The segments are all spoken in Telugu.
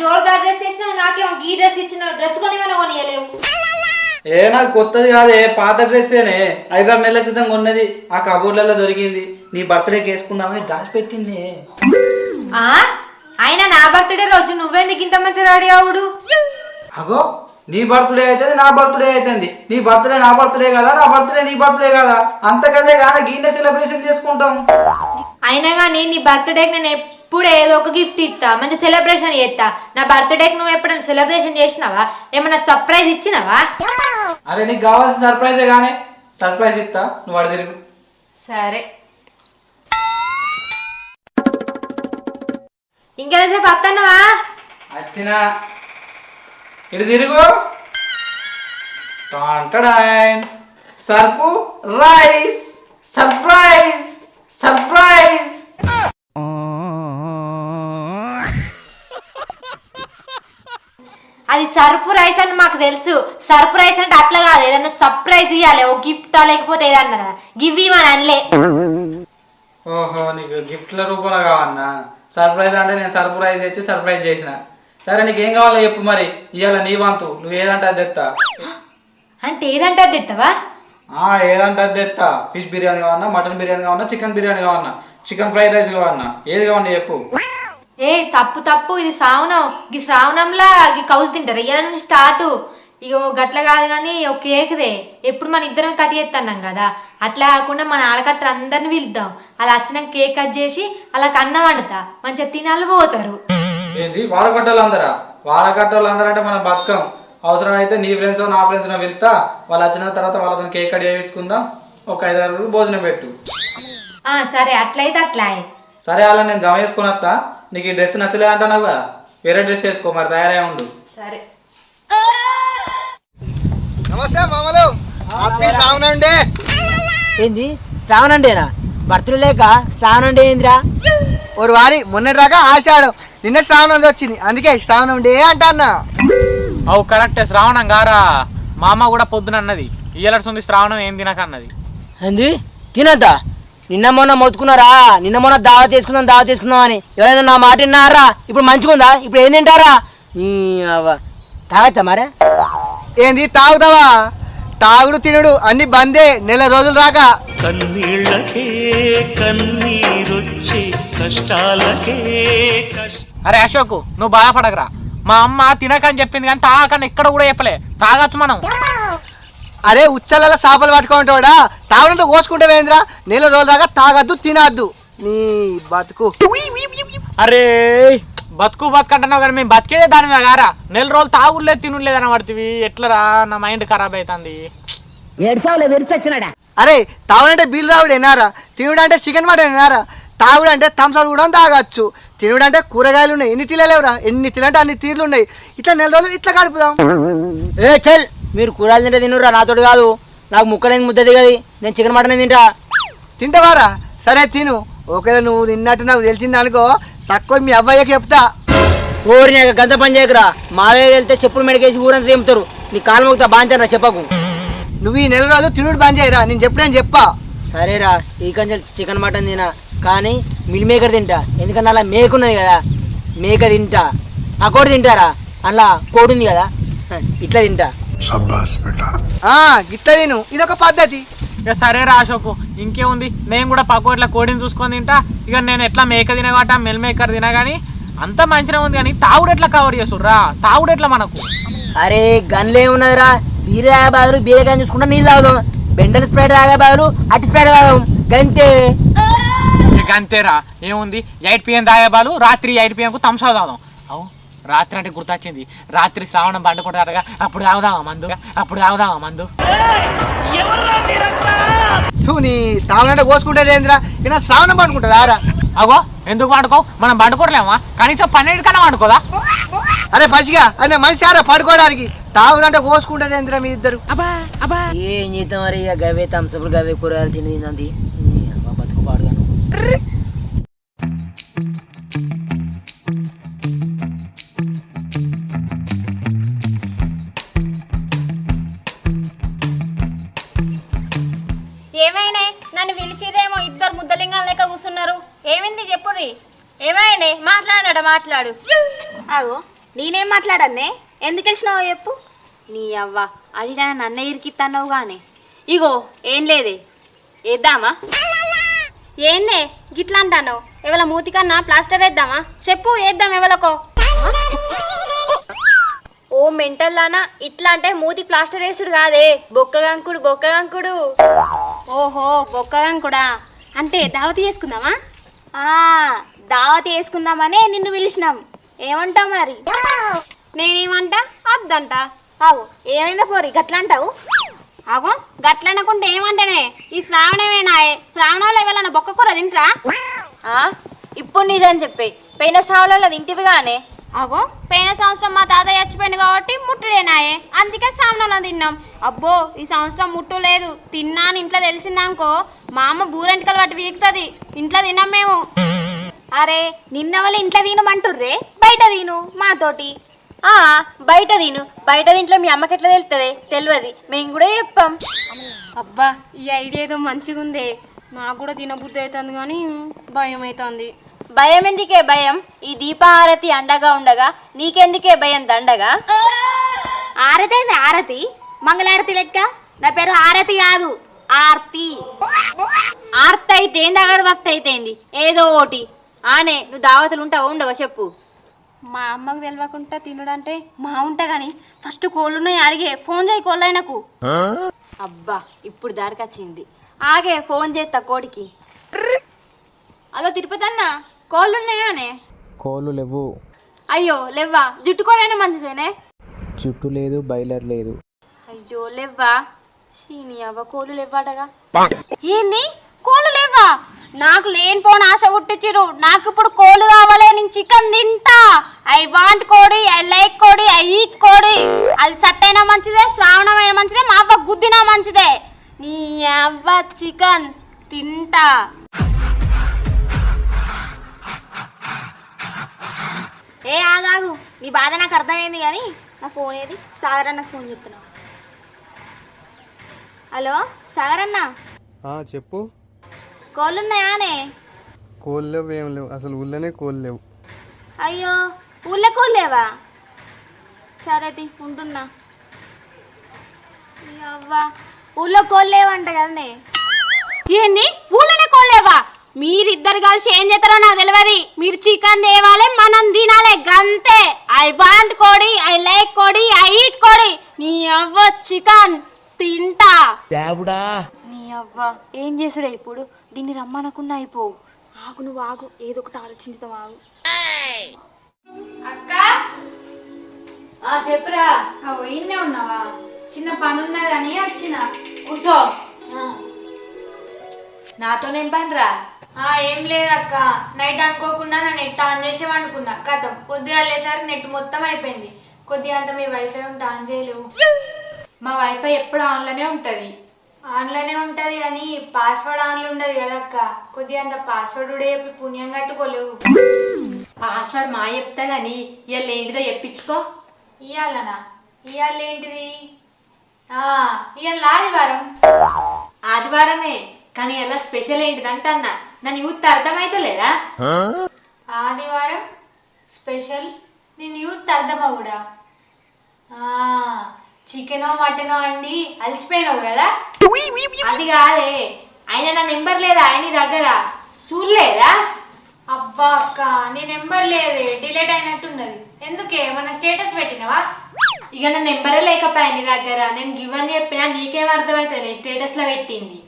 జోరుగా డ్రెస్ వేసినావు నాకేమో ఈ డ్రెస్ ఇచ్చిన డ్రెస్ కొనివని కొనియలేవు ఏ నాకు కొత్తది కాదే పాత డ్రెస్సేనే ఐదారు నెలల క్రితం కొన్నది ఆ కబోర్డ్లలో దొరికింది. నీ బర్త్డేకి వేసుకుందామని దాచిపెట్టింది ఆ? అయినా నా బర్త్డే రోజు నువ్వెందుకు ఇంత మంచి రెడీ అవుడు అగో నీ బర్త్డే అవుతుంది నా బర్త్డే అవుతుంది నీ బర్త్డే నా బర్త్డే కదా నా బర్త్డే నీ బర్త్డే కదా. అంతకదే కానీ గీనే సెలబ్రేషన్ చేసుకుంటాం. అయినా కానీ నీ బర్త్డేకి నేను ఎప్పుడు ఏదో ఒక గిఫ్ట్ ఇస్తా. మంచి సెలబ్రేషన్ చేస్తా. నా బర్త్డేకి నువ్వు ఎప్పుడైనా సెలబ్రేషన్ చేసినావా? ఏమన్నా సర్ప్రైజ్ ఇచ్చినావా? అరే నీకు కావాల్సిన సర్ప్రైజే కానీ సర్ప్రైజ్ ఇస్తా. నువ్వు అడి తిరుగు. సరే. ఇంకెంతసేపు వస్తానవా వచ్చిన. ఇటు తిరుగు. సర్పు రైస్. సర్ప్రైజ్. సర్ప్రైజ్. అది సర్ప్రైజ్ అని మాకు తెలుసు. సర్ప్రైజ్ అంటే అట్లా కాదు. ఏదన్నా సర్ప్రైజ్ ఇవ్వాలి ఓ గిఫ్ట్ లేకపోతే ఏదన్నా. గివ్ ఇవ్వని అనలే. ఓహో నీకు గిఫ్ట్ల రూపంలో కావన్నా సర్ప్రైజ్ అంటే నేను సర్ప్రైజ్ తెచ్చి సర్ప్రైజ్ చేసిన. సరే నీకు ఏం కావాలో చెప్పు మరి. ఇవాళ నీ వంతు. నువ్వు ఏదంటే అది తెస్తా అంటే ఏదంటే అది తెస్తావా ఆ, ఏదంటే అది తెస్తా ఫిష్ బిర్యానీ కావన్నా మటన్ బిర్యానీ కావన్నా చికెన్ బిర్యానీ కావన్నా చికెన్ ఫ్రైడ్ రైస్ కావన్నా ఏది కావన్నా చెప్పు. ఏ తప్పు తప్పు. ఇది శ్రావణం ఈ శ్రావణంలా ఈ కౌస్ తింటారు. ఇయ్యాల నుంచి స్టార్ట్. ఇగో గట్ల కాదు కానీ ఒక కేక్దే. ఎప్పుడు మన ఇద్దరం కట్ చేస్తున్నాం కదా. అట్లా కాకుండా మన ఆడకట్ట అందరిని పిలుద్దాం. అలా వచ్చినాక కేక్ కట్ చేసి అలా అన్నం వండుతా. మంచిగా తినాలి పోతారు. ఏంది? వాడకట్టోళ్ళు అందరా అందరూ అంటే మనం బతకం. అవసరం అయితే నీ ఫ్రెండ్స్ నా ఫ్రెండ్స్ వెళ్తా. వాళ్ళు వచ్చిన తర్వాత వాళ్ళతో కేక్ కట్ చేయించుకుందాం. ఒక ఐదారు భోజనం పెట్టు. ఆ సరే అట్లయితే అట్లా సరే అలా నేను జమ చేసుకుని వస్తా. నీకు ఈ డ్రెస్ నచ్చలేదు అంటున్నావు కదా? వేరే డ్రెస్ వేసుకో మరి తయారై ఉండు. సరే. నమస్తే మామలు హ్యాపీ ఏంది? శ్రావణ్ అంటేనా బర్త్డే లేక శ్రావణ్ అంటే ఏందిరా? ఒక వారి మొన్నటి దాకా ఆషాఢం నిన్న శ్రావణం వచ్చింది. అందుకే శ్రావణం డే అంటన్నా. అవు కరెక్టే శ్రావణం గారా? మా అమ్మ కూడా పొద్దున అన్నది. ఇయ్యలడుతుంది శ్రావణం ఏం తినకన్నది. ఏంది? తినద్దా? నిన్న మొన్న మొత్తుకున్నారా? నిన్న మొన్న దావా చేసుకుందాం దావా చేసుకుందాం అని ఎవరైనా నా మాట విన్నారా? ఇప్పుడు మంచిగుందా ఇప్పుడు ఏం తింటారా. తాగచ్చా మరే? ఏంది తాగుతావా? తాగుడు తినుడు అన్ని బందే నెల రోజులు రాక. కన్నీళ్ళకే కన్నీరొచ్చే కష్టాలకే కష్ట అరే అశోక్ నువ్వు బాధపడకరా. మా అమ్మ తినకని చెప్పింది కానీ తాగకని ఎక్కడ కూడా చెప్పలే. తాగొచ్చు మనం. అరే ఉచ్చలలో చేపలు పట్టుకుంటాడా తాగుడంటే కోసుకుంటావేంద్రా నెల రోజులు దాకా తాగద్దు తినద్దు. నీ బతుకు. అరే బతుకు బతుకంటున్నావు కానీ మేము బతికేదే దాని మీద గారా నెల రోజులు తాగులేదు తినులేదు అని పడుతుంది ఎట్లరా నా మైండ్ ఖరాబ్ అవుతుంది విరిచొచ్చినాడా అరే తాగుడంటే బీల్ తాగుడు ఎన్నారా? తినుడంటే చికెన్ మటన్ ఎన్నారా? తాగుడంటే థమ్స్అప్ కూడా తాగొచ్చు. తినుడంటే కూరగాయలు ఉన్నాయి. ఎన్ని తినలేవురా ఎన్ని తినంటే అన్ని తీర్లు ఉన్నాయి. ఇట్లా నెల రోజులు ఇట్లా గడుపుదాం. ఏ చల్. మీరు కూరలు తింటే తినురా నాతోటి కాదు. నాకు ముక్కలేని ముద్ద దిగది. నేను చికెన్ మటన్ తింటా. తింటావారా? సరే తిను. ఒకవేళ నువ్వు తిన్నట్టు నాకు తెలిసింది అనుకో తక్కువ మీ అబ్బాయికి చెప్తా. ఊరి నాకు గంత పని చేయకురా. మావయ్య వెళ్తే చెప్పులు మెడకేసి ఊరంతా తెంపుతారు. నీ కాలు మొక్కుతా బాంచరా చెప్పకు. నువ్వు ఈ నెల రోజులు తినుడు బంద్ చేయరా? నేను చెప్పిన చెప్పా. సరేరా. ఈ కంచెలు చికెన్ మటన్ తినా. కానీ మిల్ మేకర్ తింటా. ఎందుకంటే అలా మేక ఉన్నది కదా మేక తింటా. ఆ కోడి తింటారా? అలా కోడి ఉంది కదా ఇట్లా తింటా. ఆ గిట్ల తిను. ఇదొక పద్ధతి. ఇక సరేరా అశోక్ ఇంకేముంది? నేను కూడా పక్క ఇట్లా కోడిని చూసుకొని తింటా. ఇక నేను ఎట్లా మేక తినగాట మెల్ మేకర్ తినా కానీ అంత మంచిగా ఉంది కానీ తాగుడు ఎట్లా కవర్ చేసుర్రా తాగుడు ఎట్లా మనకు? అరే గన్లు ఏమున్నదిరా బీర తాగే బదులు బీరకాయ చూసుకుంటా నీళ్ళు తాగుదాం. బెండల్ స్ప్రైట్ తాగే బదులు అట్టి స్ప్రైట్ తాగుదాం. గంతే. అంతేరా ఏముంది? ఎయిట్ పిఎం తాగేబాలు రాత్రి ఎయిట్ పిఎంకు తంసా తాగుదాం. అవు? రాత్రి అంటే గుర్తొచ్చింది. రాత్రి శ్రావణం పండుకుంటారగా అప్పుడు తాగుదామా మందు? అప్పుడు తాగుదామా మందు? తూ నీ తామనంటే కోసుకుంటే ఏంద్రా? ఇక శ్రావణం పడుకుంటుందా రా అగో ఎందుకు వండుకో మనం పండుకోలేమా కనీసం పన్నెండు కన్నా వండుకోదా? అరే పసిగా అరే మనిషి ఆరా పడుకోవడానికి? తాగుదంటే కోసుకుంటారు ఏంద్రా మీ ఇద్దరు? ఏం చేద్దాం మరి? ఇక గవే థమ్స్అప్లు గవే కూరగాయలు తిని తింది ఏమైనా? నన్ను పిలిచిరేమో ఇద్దరు ముద్దలింగాలు లెక్క కూర్చున్నారు. ఏమైంది చెప్పుర్రి? ఏమైనా? మాట్లాడాడ మాట్లాడు. అగో నేనేం మాట్లాడన్నే? ఎందుకు వచ్చినావో చెప్పు. నీ అవ్వ అడిగినా నన్ను ఇరికిత్తన్నావు గానే ఇగో ఏం లేదే. వేద్దామా ఏందే? గిట్లా అంటాను ఎవల మూతికన్నా ప్లాస్టర్ వేద్దామా? చెప్పు వేద్దాం ఎవలకో. ఓ మెంటల్ లానా ఇట్లా అంటే మూతి ప్లాస్టర్ వేసుడు కాదే. బొక్కగంకుడు బొక్కగంకుడు ఓహో బొక్కగంకుడా అంటే దావతి చేసుకుందామా ఆ దావతి వేసుకుందామనే నిన్ను పిలిచినాం. ఏమంటావు మరి? నేనేమంటా? అద్దంట. ఆగు ఏమైందా పోరి గట్లా అంటావు ఆగో గట్ల అనకుంటే ఏమంటానే? ఈ శ్రావణమేనాయే శ్రావణంలో ఎవరన్నా బొక్క కూర తింటరా? ఆ, ఇప్పుడు నిజం చెప్పే పోయిన శ్రావణంలో తింటివి గానే? అగో పోయిన సంవత్సరం మా తాతయ్య చచ్చిపోయింది కాబట్టి ముట్టుడేనాయే అందుకే శ్రావణంలో తిన్నాం. అబ్బో ఈ సంవత్సరం ముట్టు లేదు. తిన్నాను ఇంట్లో తెలిసిందనుకో మా అమ్మ బూరెంటికలు పట్టి వీకుతుంది. ఇంట్లో తిన్నాం మేము. అరే నిన్న వాళ్ళు ఇంట్లో తినమంటుర్రే బయట తిను మాతోటి బయట తిను. బయట ఇంట్లో మీ అమ్మకి ఎట్లా తెలుస్తుంది తెలియదు మేము కూడా చెప్పాం. అబ్బా ఈ ఐడియా ఏదో మంచిగా ఉందే. నాకు కూడా తినబుద్ధి అవుతుంది కానీ భయం అవుతుంది. భయం ఎందుకే భయం? ఈ దీపాహారతి అండగా ఉండగా నీకెందుకే భయం దండగా? ఆరతి ఏంది? ఆరతి మంగళారతి లెక్క? నా పేరు ఆరతి కాదు ఆర్తి. ఆర్తి అయితే ఏంది అగరబత్తి అయితే ఏంది ఏదో ఒకటి. ఆనే నువ్వు దావతులు ఉంటావా ఉండవా చెప్పు. మా అమ్మకు తెలియకుండా తినడంటే మా ఉంటా గాని. ఫస్ట్ కోళ్ళున్నాయి అడిగే ఫోన్ చేయి కోళ్ళైనకు. అబ్బా ఇప్పుడు దారికి వచ్చింది ఆగే ఫోన్ చేస్తా కోడికి. హలో తిరుపతి అన్న కోళ్ళున్నాయానే కోళ్ళు లేవు. అయ్యో లేవ్వా? జుట్టుకోడైనా మంచిదేనే? చుట్టూ లేదు బయలర్ లేదు. అయ్యో లేవ్వా? షీని అవ్వ కోళ్ళు లేవ్వాడగా ఏంది? కోళ్ళు లేవా నాకు లేనిపోని ఆశ పుట్టించిరు నాకు ఇప్పుడు కోళ్ళు కావాలి నేను చికెన్ తింటా. ఐ వాంట్ కోడి ఐ లైక్ కోడి ఐ ఈట్ కోడి. అది సట్ అయినా మంచిదే శ్రావణం అయినా మంచిదే మా అవ్వ గుద్దినా మంచిదే. నీ అవ్వ చికెన్ తింటా. ఏ ఆగాగు. నీ బాధ నాకు అర్థమైంది కానీ నా ఫోన్ ఏది? సాగర్ అన్నకు ఫోన్ చేస్తున్నావు. హలో సాగర్ అన్న? ఆ, చెప్పు కోళ్ళున్నాయానే కోళ్ళు లేవు ఏం లేవు. అసలు ఊళ్ళోనే కోళ్ళు లేవు. అయ్యో ఊళ్ళో కోళ్ళేవా సరే తి ఉంటున్నా. అవ్వా ఊళ్ళో కోళ్ళేవంట కదనే. ఏంది? ఊళ్ళోనే కోళ్ళేవా మీరిద్దరు కలిసి ఏం చేస్తారో నాకు తెలియదు మీరు చికెన్ తేవాలి మనం తినాలి. గంతే. ఐ వాంట్ కోడి ఐ లైక్ కోడి ఐ ఈట్ కోడి. నీ అవ్వ చికెన్ తింటా. నీ అవ్వ ఏం చేసుడే ఇప్పుడు? దీన్ని రమ్మనకుండా అయిపోవు. ఆగు నువ్వు ఆగు. ఏదో ఒకటి ఆలోచించుతాం ఆగు. అక్క! ఆ చెప్పురా. ఇన్నే ఉన్నావా? చిన్న పని ఉన్నదని వచ్చిన. కూసో. నాతోనేం పని రా ఏం లేదక్క. నైట్ అనుకోకుండా నా నెట్ ఆన్ చేసి అనుకున్నా కథం. పొద్దుగా వెళ్ళేసరికి నెట్ మొత్తం అయిపోయింది. కొద్దిగా అంత మీ వైఫై ఉంటే ఆన్ చేయలేవు. మా వైఫై ఎప్పుడు ఆన్లోనే ఉంటుంది. ఆన్లోనే ఉంటుంది కానీ పాస్వర్డ్ ఆన్లో ఉండదు కదక్క. కొద్దిగా అంత పాస్వర్డ్ కూడా చెప్పి పుణ్యం కట్టుకోలేవు. పాస్వర్డ్ మా చెప్తా కానీ ఇవాళ ఏంటిదో చెప్పించుకో. ఇవాళనా ఇవాళ ఏంటిది? ఆ, ఇవాళ ఆదివారం. ఆదివారమే కానీ ఎలా స్పెషల్ ఏంటిది అంటన్నా నన్ను యూత్ అర్థమైతలేదా? ఆదివారం స్పెషల్. నేను యూత్ అర్థమవుడా చికెనో మటనో అండి. అలసిపోయినావు కదా? అది కాదే. ఆయన నా నెంబర్ లేదా? ఆయన దగ్గర. చూడలేదా? అబ్బా అక్క నీ నెంబర్ లేదే. డిలీట్ అయినట్టున్నది. ఎందుకే? మన స్టేటస్ పెట్టినవా? ఇక నా నెంబరే లేకపోయా నీ దగ్గర. నేను గివ్ అని చెప్పినా నీకేం అర్థమవుతుంది స్టేటస్లో పెట్టింది.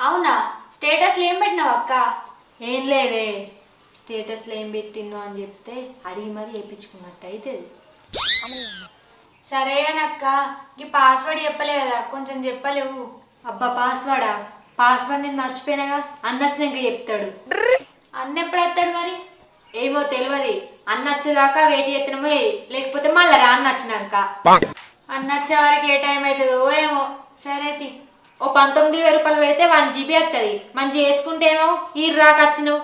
అవునా? స్టేటస్లో ఏం పెట్టినావు అక్క? ఏం లేదే. స్టేటస్లో ఏం పెట్టిందో అని చెప్తే అడిగి మరీ వేయించుకున్నట్టు అవుతుంది సరేనక్క ఈ పాస్వర్డ్ చెప్పలేదా? కొంచెం చెప్పలేవు. అబ్బా పాస్వర్డా పాస్వర్డ్ నేను మర్చిపోయినాగా? అన్న వచ్చినాక చెప్తాడు. అన్న ఎప్పుడు వస్తాడు మరి? ఏమో తెలియదు అన్న వచ్చేదాకా వెయిట్ చేస్తున్నామో లేకపోతే మళ్ళీ రా అన్న వచ్చినాక. అన్న వచ్చే వరకు ఏ టైం అవుతుందో ఏమో. సరే తి. ఓ పంతొమ్మిది వేల రూపాయలు పెడితే వన్ జీబీ వస్తుంది మంచి వేసుకుంటే ఏమో ఈ రాక వచ్చినావు.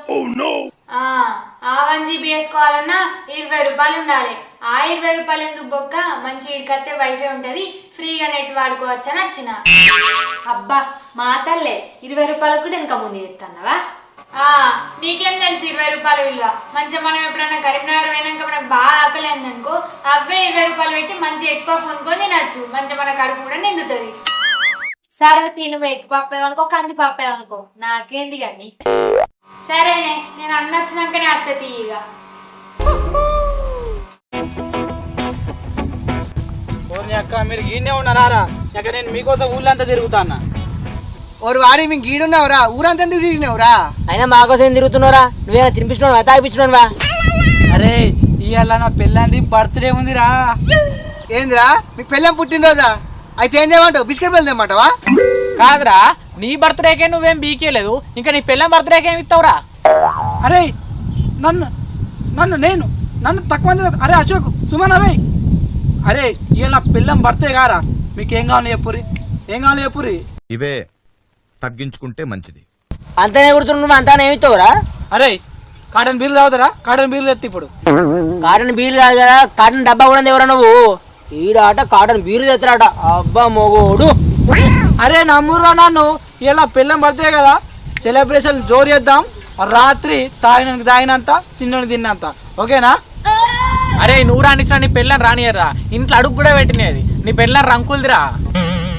ఆ, వన్ జీబీ వేసుకోవాలన్నా ఇరవై రూపాయలు ఉండాలి. ఆ ఇరవై రూపాయలు ఎందుకు బొక్క? మంచి ఇడికత్తే వైఫై ఉంటది ఫ్రీగా నెట్ వాడుకోవచ్చు అని వచ్చిన. అబ్బా మా తల్లే ఇరవై రూపాయలకు కూడా వెనక ముందు చెప్తానవా ఆ, నీకేం తెలుసు ఇరవై రూపాయల విలువ? మంచిగా మనం ఎప్పుడైనా కరీంనగర్ పోయినాక మనకు బాగా ఆకలి అనుకో అవే ఇరవై రూపాయలు పెట్టి మంచిగా ఎక్కువ కొనుక్కొని తినచ్చు. మంచిగా మన కడుపు కూడా నిండుతుంది. సరే తిను ఎగ్ పప్పే అనుకో కంది పప్పే అనుకో. నాకేంది కానీ? సరేనే నేను అన్న వచ్చినాకనే అత్త తీయగా. అక్క మీరు ఈయనే ఉన్నారా ఇక నేను మీకోసం ఊళ్ళంతా తిరుగుతాన్నా. ఓరు వారి మేము గీడున్నావురా. ఊరంతా ఎందుకు తిరిగినావురా? అయినా మాకోసం ఏం తిరుగుతున్నారా నువ్వేనా తినిపించున్నావా తాగిపించున్నావా అరే ఇవాళ నా పెళ్ళంది బర్త్డే ఉందిరా. ఏందిరా? మీ పెళ్ళం పుట్టినరోజా? అయితే ఏం చేయమంటావు? బిస్కెట్ బెల్ తెమ్మంటావా? కాదురా నీ బర్త్డేకే నువ్వేం బీకేలేదు. ఇంకా నీ పిల్లం బర్త్డేకి ఏమి ఇస్తావురా? అరే నన్ను నన్ను నేను నన్ను తక్కువ అంచనా- అరే అశోక్ సుమన్ అరే. అరే ఇవాళ నా పిల్లం బర్త్డే కారా? మీకు ఏం కావాలి చెప్పురి ఏం కావాలి చెప్పురి ఇవే తగ్గించుకుంటే మంచిది. అంతనే కుడుతున్నావు నువ్వు అంతా ఏమిస్తావురా అరే కాటన్ బీర్లు తాగుతారా? కాటన్ బీర్లు ఎత్తి ఇప్పుడు. కాటన్ బీరు కాదు కదా కాటన్ డబ్బా కూడా ఎవరా నువ్వు? ఈడాట కాటన్ బీరు తెత్తరాట. అబ్బా మొగోడు. అరే నమ్మురా నన్ను ఇలా పిల్లం పడితే కదా సెలబ్రేషన్ జోరు చేద్దాం రాత్రి తాగిన తాగినంత తిన్న తిన్నంత. ఓకేనా? అరే నువ్వు రానిచ్చిన నీ పిల్లని రానియరా ఇంట్లో అడుగు కూడా పెట్టినది. నీ పిల్లని రంకులదిరా.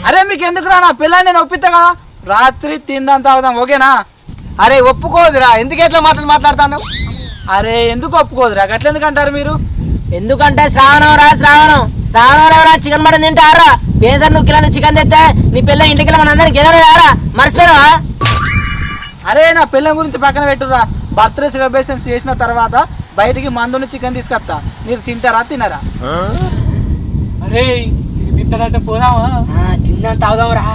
అరే మీకు ఎందుకు రా నా పిల్లని నేను ఒప్పిస్తా కదా? రాత్రి తిందాం తాగుదాం ఓకేనా? అరే ఒప్పుకోదురా. ఎందుకు ఎట్లా మాటలు మాట్లాడతాను అరే ఎందుకు ఒప్పుకోదురా? అట్లా ఎందుకు అంటారు మీరు? ఎందుకంటే శ్రావణం రా శ్రావణం. శ్రావణం రా చికెన్ మటన్ తింటారా? పేసర్ నువ్వు కిలో చికెన్ తెస్తే నీ పిల్ల ఇంటికి మన అందరికి ఏదో రారా మర్చిపోయావా అరే నా పిల్లం గురించి పక్కన పెట్టురా బర్త్డే సెలబ్రేషన్స్ చేసిన తర్వాత బయటికి మందుని చికెన్ తీసుకొస్తా. మీరు తింటారా తినరా? అరే తింటారంటే పోదామా? తిందాం తాగుదాం రా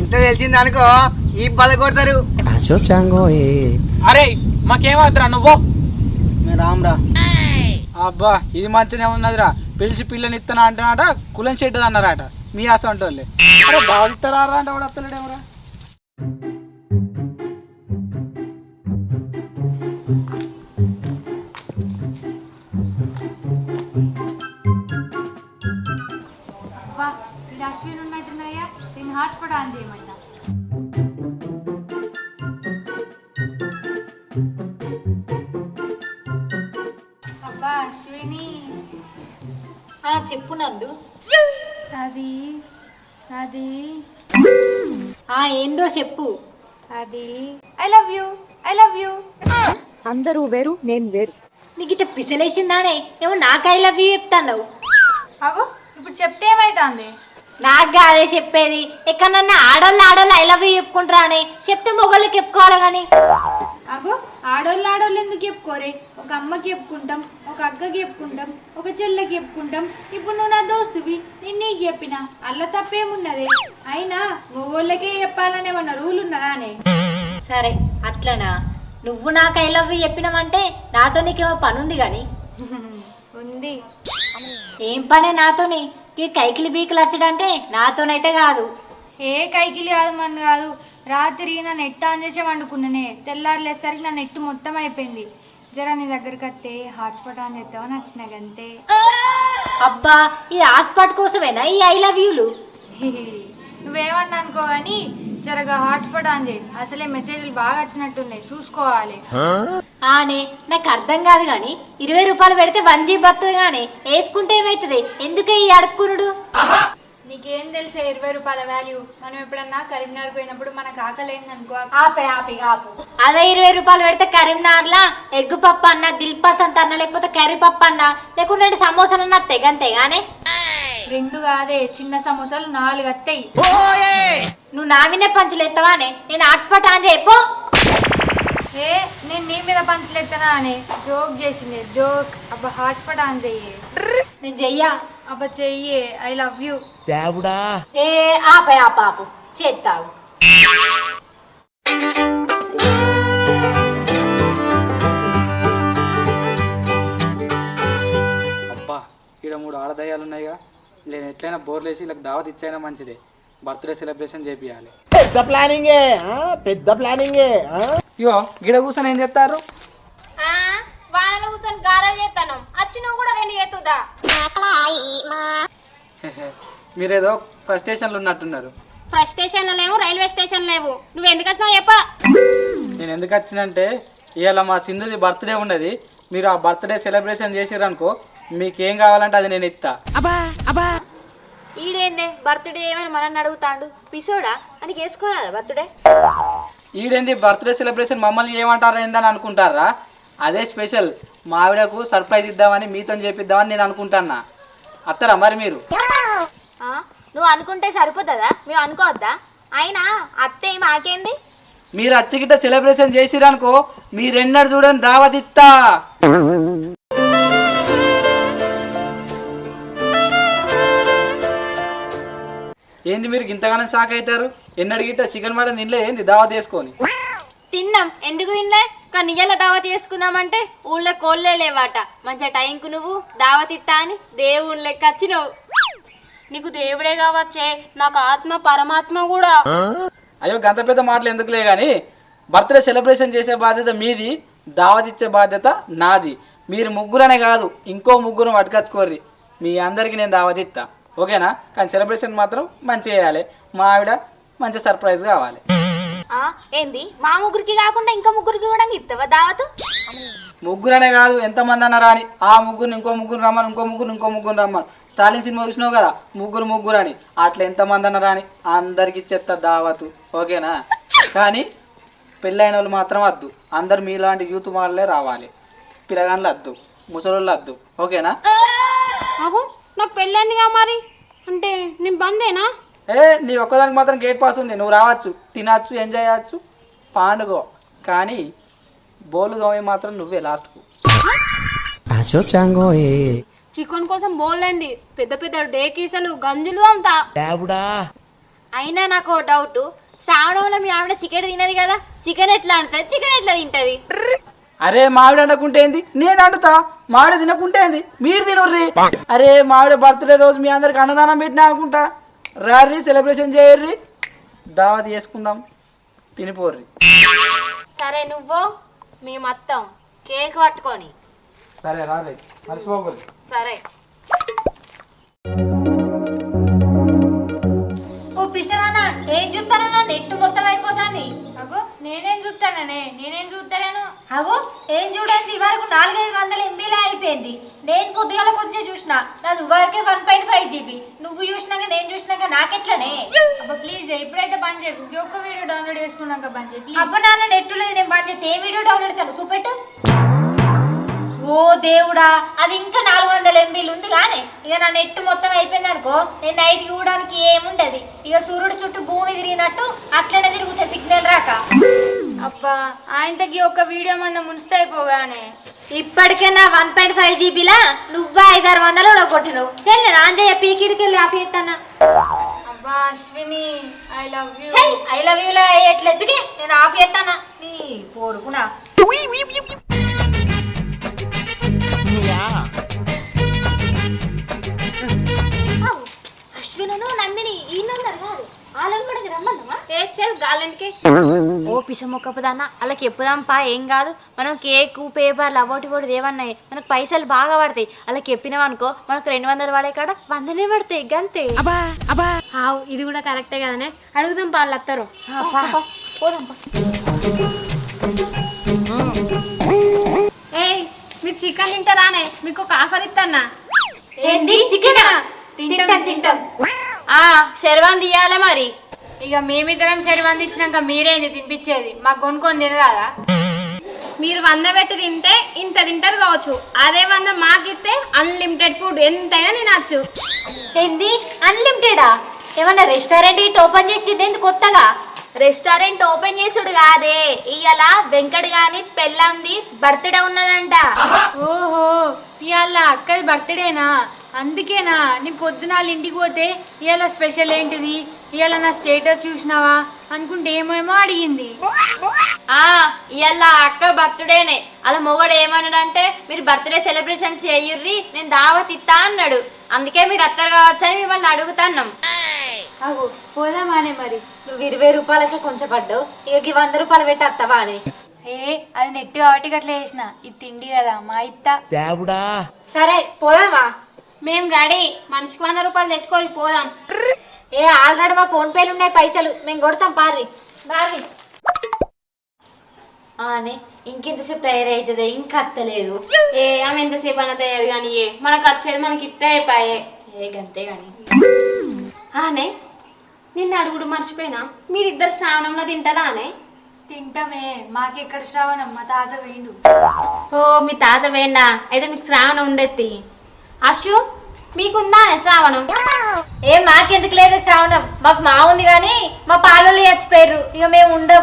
ఇంత తెలిసింది అనుకో ఈ బల కొడతారు. అరే మాకేమవుతురా నువ్వు. మేము రామ్ రా అబ్బా ఇది మంచిగా ఉన్నదిరా. పిలిచి పిల్లని ఇస్తానా అంటున్నాట కులం షెడ్ అన్నారట. మీ ఆశ అంటోళ్ళే. అరే బాగా అంటే కూడా పిల్లడేమరా అశ్విన్ ఉన్నట్టున్నాయా? దీన్ని హాట్స్పాట్ ఆన్ చేయమంటా? చెప్పు నందు. అది అది. ఆ ఏందో చెప్పు. అది. I love you I love you అందరూ వేరు నేను వేరు. నీకు ఇట్లా పిసలేసిందానే? ఏమో నాకు ఐ లవ్ యూ చెప్తాను అగో ఇప్పుడు చెప్తే ఏమైతుంది? నాకు కాదే చెప్పేది. ఎక్కడన్నా ఆడోళ్ళు ఆడోళ్ళు ఐ లవ్ యూ చెప్పుకుంటారా చెప్తే మొగోళ్ళకి చెప్పుకోవాలి కానీ. అగో ఆడోళ్ళు ఆడోళ్ళు ఎందుకు చెప్పుకోరే? ఒక అమ్మకి చెప్పుకుంటాం ఒక అక్కకి చెప్పుకుంటాం ఒక చెల్లెకి చెప్పుకుంటాం. ఇప్పుడు నువ్వు నా దోస్తువి నేను నీకు చెప్పిన. అల్ల తప్పేమున్నది? అయినా మొగోళ్ళకే చెప్పాలని ఏమన్నా రూల్ ఉన్నదానే సరే అట్లనా? నువ్వు నాకు ఐ లవ్ చెప్పినావంటే నాతో నీకేమో పని ఉంది కానీ ఉంది. ఏం పనే నాతోని? ఈ కైకిలి బీకిలు వచ్చాడంటే నాతోనైతే కాదు. ఏ కైకిలి కాదు మన కాదు. రాత్రి నా నెట్ ఆన్ చేసే వండుకున్నానే తెల్లారులేసరికి నా నెట్ మొత్తం అయిపోయింది. జర నీ దగ్గరికి వస్తే హాట్స్పాట్ ఆన్ చేస్తావని వచ్చిన గంతే. అబ్బా ఈ హాట్స్పాట్ కోసమేనా? ఈ ఐ లవ్ యూలు నువ్వేమన్నా అనుకో కానీ జరగా హాట్స్పాట్ ఆన్ చేయి. అసలే మెసేజ్లు బాగా వచ్చినట్టున్నాయి. చూసుకోవాలి. ఆనే నాకు అర్థం కాదు కానీ ఇరవై రూపాయలు పెడితే వన్ జీబీ వస్తుంది కానీ వేసుకుంటే ఏమవుతుంది ఎందుకే ఈ అడుక్కునుడు? నీకేం తెలుసా ఇరవై రూపాయల వాల్యూ మనం ఎప్పుడన్నా కరీంనగర్ పోయినప్పుడు మనకు ఆకలి అయిందనుకో ఆపే ఆపి ఆపు. అదే ఇరవై రూపాయలు పెడితే కరీంనగర్లా? ఎగ్గు పప్పు అన్న దిల్ పసంత్ అన్న లేకపోతే కర్రీ పప్పు అన్న లేకుంటే రెండు సమోసాలు అన్న తెగంతే గానే? రెండు కాదే చిన్న సమోసాలు నాలుగు వస్తాయి నువ్వు నా మీదే పంచులు ఎత్తావానే? నేను హాట్స్పాట్ ఆన్ చేయపో ఏ నేను నీ మీద పంచులు ఎత్తానా అని? జోక్ చేసింది జోక్. అబ్బా హాట్స్పాట్ ఆన్ చెయ్యి. నేను చెయ్యా. అబ్బా చెయ్యి. ఐ లవ్ యూ ఏ ఆపే ఆప ఆపు చేస్తావు అబ్బా ఇక్కడ మూడు ఆడదయ్యాలు ఉన్నాయిగా నేను ఎట్లయినా బోర్లేసి వీళ్ళకి దావత్ ఇచ్చైనా మంచిదే. బర్త్డే సెలబ్రేషన్ చేపియాలి. పెద్ద ప్లానింగే పెద్ద ప్లానింగే ఇగో గిడ కూర్చొని ఏం చేస్తారు వాళ్ళని కూర్చొని గారాలు చేస్తాను అచ్చి నువ్వు కూడా రెండు చేతుదా మీరేదో ఫ్రస్ట్రేషన్లు ఉన్నట్టున్నారు. ఫ్రస్టేషన్ లేవు రైల్వే స్టేషన్ లేవు. నువ్వు ఎందుకు వచ్చినావు చెప్ప. నేను ఎందుకు వచ్చినంటే ఇవాళ మా సింధుది బర్త్డే ఉన్నది. మీరు ఆ బర్త్డే సెలబ్రేషన్ చేసిరనుకో మీకేం కావాలంటే అది నేను ఇస్తా ఈడేందే బర్త్డే ఏమని మనల్ని అడుగుతాండు? పిసోడా? అని వేసుకోరాదా బర్త్డే? ఈడేంది బర్త్డే సెలబ్రేషన్ మమ్మల్ని ఏమంటారా ఏందని అనుకుంటారా? అదే స్పెషల్. మా ఆవిడకు సర్ప్రైజ్ ఇద్దామని మీతో చేపిద్దామని నేను అనుకుంటాన్నా. అత్తరా మరి మీరు? ఆ, నువ్వు అనుకుంటే సరిపోతుందా? మేము అనుకోవద్దా? అయినా అత్తే మాకేంది? మీరు అచ్చగిట్ట సెలబ్రేషన్ చేసిరనుకో మీరెన్నడు చూడని దావతిత్తా. ఏంది మీరు ఇంతగానో షాక్ అవుతారు? ఎన్నడు గిట్ట చికెన్ మటన్ తినలే? ఏంది దావత్ వేసుకొని? తిన్నాం. ఎందుకు తినలే? కానీ ఇయ్యాల దావత్ చేసుకుందామంటే ఊళ్ళో కోళ్ళే లేవాట. మంచిగా టైంకు నువ్వు దావత్ ఇస్తా అని దేవుని లెక్క వచ్చినావు. నీకు దేవుడే కావచ్చే నాకు ఆత్మ పరమాత్మ కూడా. అయ్యో గంత పెద్ద మాటలు ఎందుకులే కానీ బర్త్డే సెలబ్రేషన్ చేసే బాధ్యత మీది దావత్ ఇచ్చే బాధ్యత నాది. మీరు ముగ్గురనే కాదు ఇంకో ముగ్గురు పట్టుకొచ్చుకోర్రి. మీ అందరికీ నేను దావత్ ఇస్తా. ఓకేనా? కానీ సెలబ్రేషన్ మాత్రం మంచి చేయాలి. మా ఆవిడ మంచి సర్ప్రైజ్ కావాలి. ఏంది? మా ముగ్గురికి కాకుండా ఇంకా ముగ్గురికి కూడా ఇస్తావా దావతు? ముగ్గురనే కాదు ఎంతమంది అన్నారా అని ఆ ముగ్గురు ఇంకో ముగ్గురు రమ్మని ఇంకో ముగ్గురు ఇంకో ముగ్గురు రమ్మని. స్టాలిన్ సినిమా చూసినావు కదా ముగ్గురు ముగ్గురు అని అట్లా ఎంతమంది అన్నారా అని అందరికి ఇచ్చేస్తా దావతు ఓకేనా? కానీ పెళ్ళైన వాళ్ళు మాత్రం వద్దు. అందరు మీలాంటి యూత్ వాళ్ళే రావాలి. పిల్లగాళ్ళు వద్దు ముసలోళ్ళు వద్దు ఓకేనా? నాకు పెళ్ళైందిగా మరి. అంటే నేను బందేనా? ఏ నీ ఒక్కదానికి మాత్రం గేట్ పాస్ ఉంది. నువ్వు రావచ్చు తినచ్చు ఎంజాయ్ చేయవచ్చు పాండుగో. కానీ బోలు గోమే మాత్రం నువ్వే లాస్ట్కు చికెన్ కోసం బోల్లేంది పెద్ద పెద్ద డేకీసలు గంజులు అంతా. అయినా నాకు డౌట్ శ్రావణంలో మీ ఆవిడ చికెన్ తినది కదా? చికెన్ ఎట్లా అంటది? చికెన్ ఎట్లా తింటది? అరే మామిడి అండకుంటే ఏంది? నేను అండుతా. మామిడి తినకుంటే ఏంది? మీరు తినుర్రి. అరే మామిడి బర్త్డే రోజు మీ అందరికి అన్నదానం పెట్టినా అనుకుంటా. రారి సెలబ్రేషన్ చేయర్రి. దావత్ చేసుకుందాం. తినిపోర్రి. సరే నువ్వు మీ మొత్తం కేక్ పట్టుకొని. సరే రారి మర్చిపోకూడదు. సరే. పిసరానా ఏం చూస్తానన్నా? నెట్ మొత్తం అయిపోతుంది. అగో నేనేం చూస్తాననే? నేనేం చూస్తాను అగో ఏం చూడండి వరకు నాలుగైదు వందల ఎంబీలే అయిపోయింది. నేను పొద్దుగాలకు వచ్చే చూసిన. నాది వరకే వన్ పాయింట్ ఫైవ్ జీబీ. నువ్వు చూసినాక నేను చూసినాక నాకెట్లనే? అబ్బా ప్లీజ్ ఎప్పుడైతే బంద్ చేయకు ఈ ఒక్క వీడియో డౌన్లోడ్ చేసుకున్నాక బంద్ చేయి అబ్బా నాన్న నెట్ లేదు. నేను బంద్ చేస్తే ఏ వీడియో డౌన్లోడ్ చేస్తాను? చూపెట్టు. ఓ దేవుడా అది ఇంకా నాలుగు వందల ఎంబీలు ఉంది కానీ ఇక నా నెట్ మొత్తం అయిపోయింది అనుకో నేను నైట్ చూడడానికి ఏముండదు. ఇక సూర్యుడు చుట్టూ భూమి తిరిగినట్టు అట్లనే తిరుగుతాయి సిగ్నల్ రాక. అబ్బా ఆయనకి ఒక్క వీడియో మన మున్స్తే అయిపోగానే. ఇప్పటికే నా వన్ పాయింట్ ఫైవ్ జీబీలా నువ్వే ఐదారు వందలు కూడా కొట్టినవు చెల్లి నాంజయ్య పీకిడికెళ్ళి ఆఫ్ చేస్తానా అబ్బా అశ్విని ఐ లవ్ యూ చెల్ ఐ లవ్ యూ లా ఎట్లా ఎప్పికే నేను ఆఫ్ చేస్తానా నీ పోరుకునా. నందిని ఈయనన్నారు కాదు. వాళ్ళని రమ్మన్నావా? ఏ చెల్ గాలింటికి. ఓ పిసమొక్కపుదాన్న అలాకి ఎప్పుదాం పా ఏం కాదు. మనం కేక్ పేపర్లు అవోటి కూడా దేవన్నాయి మనకు పైసలు బాగా పడతాయి. అలాకి చెప్పినాం అనుకో మనకు రెండు వందలు పడే కాడ వందనే పడతాయి గంతే. హావ్ ఇది కూడా కరెక్టే కదనే. అడుగుదాం పా వాళ్ళు వస్తారు ఏయ్ మీరు చికెన్ తింటారానే మీకు ఒక ఆఫర్ ఇస్తానా ఏంది? చికెన్? తింటాం. తింటాం. ఆ శర్వాన్ తీయాలి మరి? ఇక మేమిద్దరం శర్వాన్ ఇచ్చినాక మీరేంది తినిపించేది? మాకు కొనుక్కొని తినరాదా? మీరు వంద పెట్టి తింటే ఇంత తింటారు కావచ్చు. అదే వంద మాకిస్తే అన్లిమిటెడ్ ఫుడ్ ఎంతైనా తినచ్చు. ఏంది? అన్లిమిటెడా ఏమన్నా రెస్టారెంట్ ఇటు ఓపెన్ చేసింది ఏంది కొత్తగా? రెస్టారెంట్ ఓపెన్ చేసుడు కాదే. ఇవాళ వెంకట్ గాని పెళ్ళంది బర్త్డే ఉన్నదంట. ఓహో ఇవాళ అక్కది బర్త్డేనా? అందుకేనా? నీ పొద్దున వాళ్ళ ఇంటికి పోతే ఇవాళ స్పెషల్ ఏంటిది? ఇవాళ నా స్టేటస్ చూసినావా? అనుకుంటే ఏమేమో అడిగింది. ఆ ఇవాళ అక్క బర్త్డేనే. అలా మొగడు ఏమన్నాడంటే మీరు బర్త్డే సెలబ్రేషన్స్ చేయుర్రి నేను దావత్ ఇస్తా అన్నాడు. అందుకే మీరు అత్తరు కావచ్చని మిమ్మల్ని అడుగుతాన్నాం. పోదామానే మరి. నువ్వు ఇరవై రూపాయలకే కొంచెం పడ్డావు ఇక వంద రూపాయలు పెట్టి వస్తావా అని ఏ అది నెట్ కాబట్టి అట్లా చేసిన. ఇది తిండి కదా మా ఇత్త. సరే పోదామా? మేము రెడీ మనిషికి వంద రూపాయలు తెచ్చుకొని పోదాం. ఏ ఆల్రెడీ మా ఫోన్ పేలు ఉన్నాయి పైసలు. మేము కొడతాం పారి బారీ ఆనే ఇంకెంతసేపు తయారవుతుంది ఇంకా అత్తలేదు. ఏ ఆమె ఎంతసేపు అన్న తయారు కానీ ఏ మనకు వచ్చేది మనకి ఇట్టే అయిపోయే. ఏ గంతే గాని. ఆనే నిన్న అడుగుడు మర్చిపోయినా? మీరిద్దరు శ్రావణంలో తింటారా అనే తింటామే. మాకెక్కడ శ్రావణం? మా తాత వేయండు. ఓ మీ తాత వేండా అయితే మీకు శ్రావణం ఉండెత్తి అశు మీకుందా శ్రావణం? ఏ మాకెందుకు లేదు శ్రావణం? మాకు మా ఉంది కానీ మా పాలలు చచ్చిపోయారు ఇక మేము ఉండం.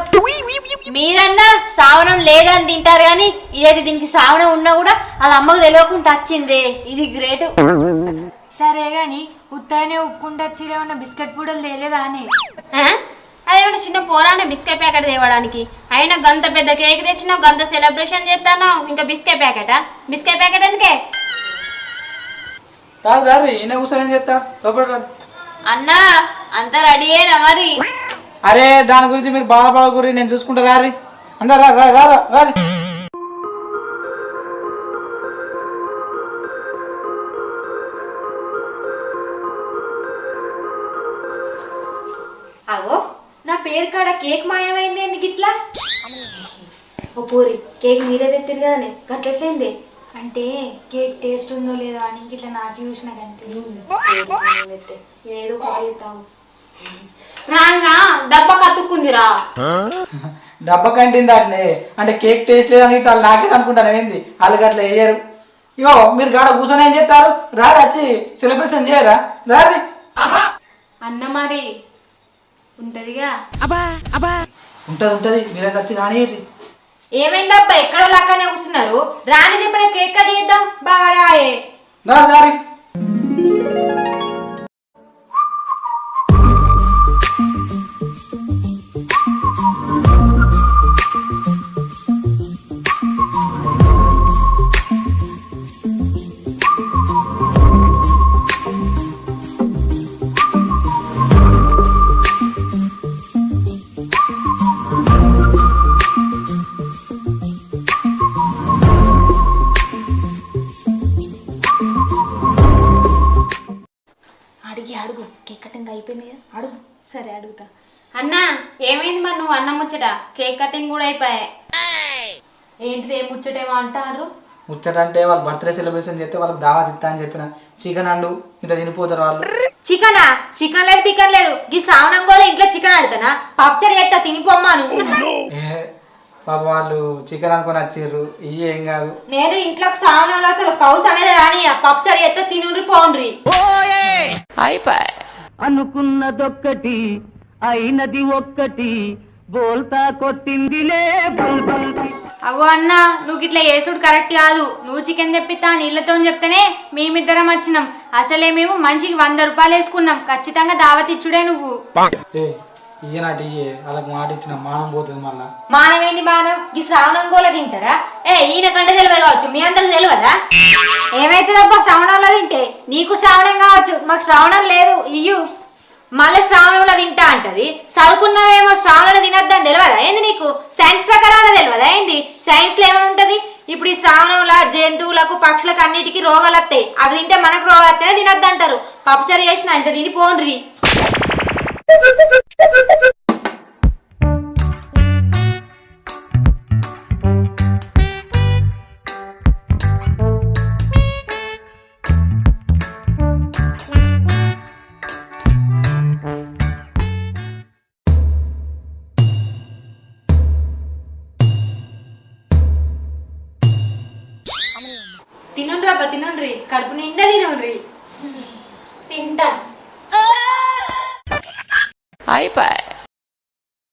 మీరన్నా శ్రావణం లేదని తింటారు కానీ ఇది దీనికి శ్రావణం ఉన్నా కూడా వాళ్ళ అమ్మకు తెలియకుండా వచ్చింది. ఇది గ్రేట్. సరే గాని ఉత్తగానే ఉప్పుకుంటే వచ్చిరేమన్నా బిస్కెట్ పూడలు తేలేదా అని? అదేమన్నా చిన్న పోరానే బిస్కెట్ ప్యాకెట్ తేవడానికి? అయినా గంత పెద్ద కేక్ తెచ్చినావు గంత సెలబ్రేషన్ చేస్తాను ఇంకా బిస్కెట్ ప్యాకెటా? బిస్కెట్ ప్యాకెట్ ఎందుకే? దారి దారి ఈయన కూర్చొని ఏం చేస్తా? లోపల. అన్నా అంతా రెడీ అయినా మరి? అరే దాని గురించి మీరు బాధపడకూరి నేను చూసుకుంటా రారి అందరు రా రా రా రా, రారి అగో నా పేరు కాడ కేక్ మాయమైంది ఎందుకు ఇట్లా ఓ పూరి కేక్ మీరే తెత్తిరు కదనే గట్లెట్లయింది? అంటే కేక్ టేస్ట్ ఉందో లేదో అని ఇంక ఇట్లా నాకు చూసిన కంటే ఏదో పాడుతావు రాంగా డబ్బా కత్తుక్కుందిరా. డబ్బా కంటింది దాటినే అంటే కేక్ టేస్ట్ లేదని వాళ్ళు నాకే అనుకుంటాను ఏంది? వాళ్ళకి అట్లా వేయరు ఇగో మీరు గాడ కూర్చొని ఏం చేస్తారు? రారి వచ్చి సెలబ్రేషన్ చేయరా? రారి. అన్న మరి ఉంటదిగా. ఉంటది ఉంటది. మీరే వచ్చి కానీ ఏమైందబ్బా ఎక్కడ లక్కనే కూర్చున్నారు. రాని చెప్పిన కేక్ కట్ చేద్దాం బాగా రాయే. దారి ముచ్చటంటే వాళ్ళు బర్త్డే సెలబ్రేషన్ చేస్తే వాళ్ళకి దావా ఇస్తా అని చెప్పిన. చికెన్ అండు ఇంత తినిపోతారు వాళ్ళు. చికెనా? చికెన్ లేదు పికన్ లేదు. ఈ కూడా ఇంట్లో చికెన్ ఆడుతానా? పప్చర్ ఎట్టా తినిపోమ్మాను ఏ పాప వాళ్ళు చికెన్ అనుకొని వచ్చిర్రు. ఇవి ఏం కాదు. నేను ఇంట్లోకి శ్రావణంలో అసలు కౌస్ అనేది రాని పప్చర్ ఎత్త తినుండ్రి పోండ్రి. అనుకున్నదొక్కటి అయినది ఒక్కటి బోల్తా కొట్టిందిలే అగో అన్న నువ్వు ఇట్లా చేసుడు కరెక్ట్ కాదు. నువ్వు చికెన్ తెప్పిస్తా నీళ్ళతో చెప్తేనే మేమిద్దరం వచ్చినాం. అసలే మేము మనిషికి వంద రూపాయలు వేసుకున్నాం. ఖచ్చితంగా దావత్ ఇచ్చుడే నువ్వు. ఇయ్యే వాళ్ళకి మాట ఇచ్చిన మానం పోతుంది మళ్ళా. మానవేంది మానవ్ ఈ శ్రావణం కూడా తింటారా? ఏ ఈయన కంటే తెలియదు కావచ్చు మీ అందరికి తెలియదా? ఏమైతుందబ్బా శ్రావణంలో తింటే? నీకు శ్రావణం కావచ్చు మాకు శ్రావణం లేదు ఇయ్యు. మళ్ళీ శ్రావణంలో తింటా అంటది. చదువుకున్నవేమో శ్రావణంలో తినద్దని తెలియదా ఏంది నీకు? సైన్స్ ప్రకారం తెలియదా ఏంది? సైన్స్లో ఏమైనా ఇప్పుడు ఈ శ్రావణంలో జంతువులకు పక్షులకు అన్నిటికీ రోగాలు వస్తాయి. అవి తింటే మనకు రోగాలు వస్తేనే తినద్దంటారు. పప్పుసరి చేసిన ఇంత తిని పోన్రి.